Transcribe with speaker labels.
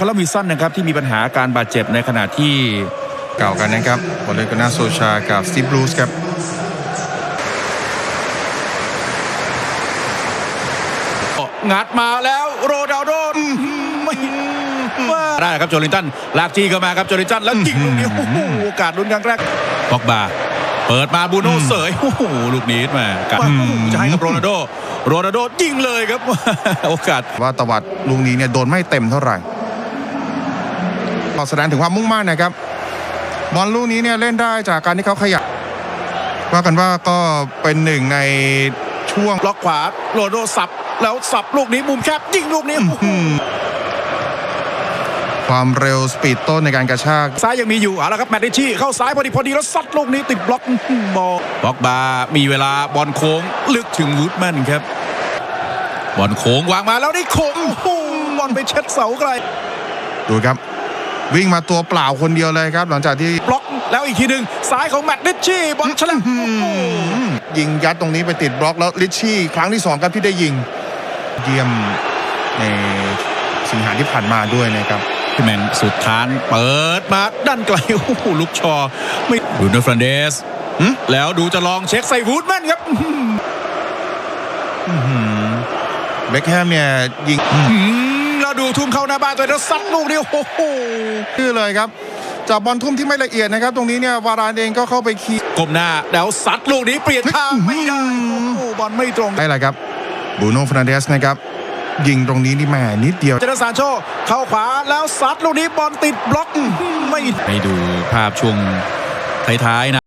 Speaker 1: คาร์ลวิลสันนะครับที่มีปัญหาการบาดเจ็บในขณะที่
Speaker 2: เก่ากันนะครับโอเลกนาโซชากับสตีฟบรูซครับ
Speaker 1: งัดมาแล้วโรนัลโดอื้อหือไม่ว่าได้ครับโจลินตันลากจี้เข้ามาครับโจลินตันแล้วยิงลูกนี้โอ้โหโอกาสลุ้นครั้งแรกปอกบาเปิดมาบูโน่เสยโอ้โหลูกนี้มากับจะให้กับโรนัลโดโรนัลโดยิงเลยครับโอกาส
Speaker 2: ว่าตวัดลูกนี้เนี่ยโดนไม่เต็มเท่าไหร่ก็ แสดงถึงความมุ่งมั่นนะครับ บอลลูกนี้เนี่ยเล่นได้จากการที่เขาขยับว่ากันว่าก็เป็นหนึ่งในช่วง
Speaker 1: ล็อกขวาโรนัลโดสับ แล้วสับลูกนี้มุมแคบยิงลูกนี้โอ้โห
Speaker 2: ความเร็วสปีดต้นในการกระชาก
Speaker 1: ซ้ายยังมีอยู่เอาละครับแมตติชี่เข้าซ้ายพอดีพอดีแล้วซัดลูกนี้ติดบล็อกอื้อหือบอลบล็อกบาร์มีเวลาบอลโค้งลึกถึงวูดแมนครับ บอลโค้งวางมาแล้วได้โค้งโอ้โหบอลไปเช็ดเสาไกล
Speaker 2: ดูครับ วิ่งมาตัวเปล่าคนเดียวเลยครับ หลังจากที่
Speaker 1: บล็อกแล้วอีกทีหนึ่งซ้ายของแมตติชี่บอลฉลับโอ้โห
Speaker 2: ยิงยัดตรงนี้ไปติดบล็อกแล้วลิชชี่ครั้งที่สองครับที่ได้ยิงเยี่ยมในสิงหาที่ผ่านมาด้วยนะครับ
Speaker 1: พี่แมนสุดท้านเปิดมาด้านไกลโอ้โหลูกชอไม่ดูโนฟรันเดส
Speaker 2: หึ
Speaker 1: แล้วดูจะลองเช็คใส่วูดแมนครับอื้อหือ
Speaker 2: เบคแฮมเนี่ยยิง
Speaker 1: อืมแล้วดู ทุ่มเข้าหน้าบ้านตัวเองแล้วซัดลูกนี้โอ้โห
Speaker 2: ชื่อเลยครับจากบอลทุ่มที่ไม่ละเอียดนะครับ ตรงนี้เนี่ยวารานเองก็เข้าไปคีย์
Speaker 1: ก้มหน้าแล้วซัดลูกนี้เปลี่ยนทางไม่ได้โอ้โหบอลไม่ตรง
Speaker 2: ได้เลยครับบูโน่ฟรนันเดสนะครับยิงตรงนี้นี่แหม่นิดเดียว
Speaker 1: เจเนซานโชเข้าขวาแล้วซัดลูกนี้บอลติดบล็อกไม่ให้ดูภาพช่วงท้ายๆนะ